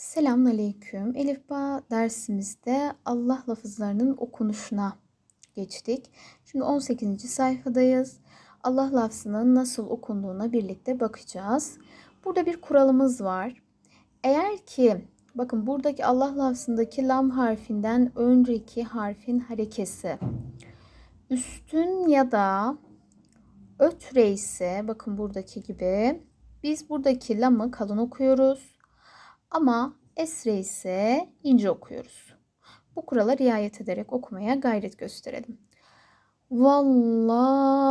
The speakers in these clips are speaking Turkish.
Selamünaleyküm. Elif Ba dersimizde Allah lafızlarının okunuşuna geçtik. Şimdi 18. sayfadayız. Allah lafzının nasıl okunduğuna birlikte bakacağız. Burada bir kuralımız var. Eğer ki bakın buradaki Allah lafzındaki lam harfinden önceki harfin harekesi üstün ya da ötre ise bakın buradaki gibi biz buradaki lamı kalın okuyoruz. Ama esre ise ince okuyoruz. Bu kurala riayet ederek okumaya gayret gösterelim. Vallahi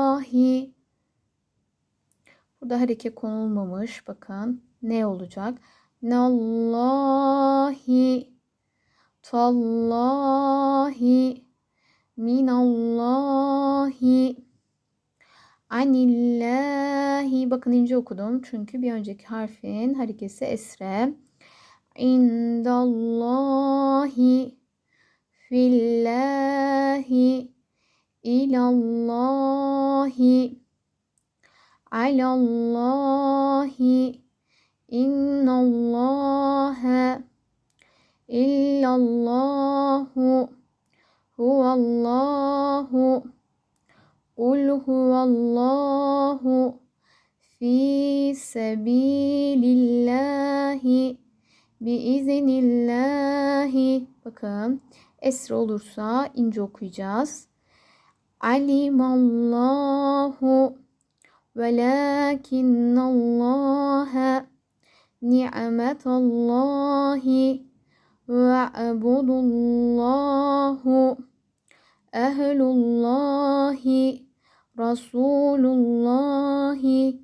Burada hareket konulmamış. Bakın ne olacak? Nallahi Tallahi Minallahi Anillahi Bakın ince okudum. Çünkü bir önceki harfin harekesi esre عند الله في الله إلى الله على الله إن الله إلا الله هو الله قل هو الله في سبيل الله. Biiznillahi bakın esre olursa ince okuyacağız. Alimallahu velakinnallaha ni'metallahi ve abudullahu ehlullahi rasulullahi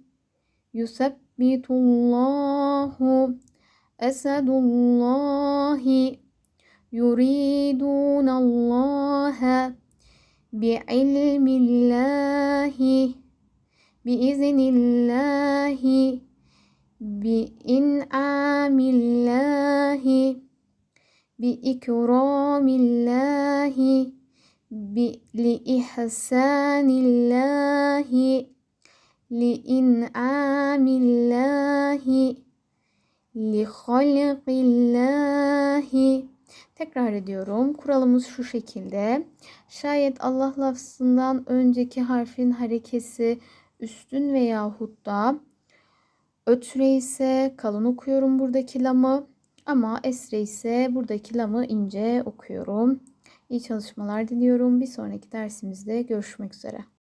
أسد الله يريدون الله بعلم الله بإذن الله بإنعام الله بإكرام الله لإحسان الله لإنعام الله. Li halqillahi Tekrar ediyorum. Kuralımız şu şekilde. Şayet Allah lafzından önceki harfin harekesi üstün veyahut da ötre ise kalın okuyorum buradaki lamı. Ama esre ise buradaki lamı ince okuyorum. İyi çalışmalar diliyorum. Bir sonraki dersimizde görüşmek üzere.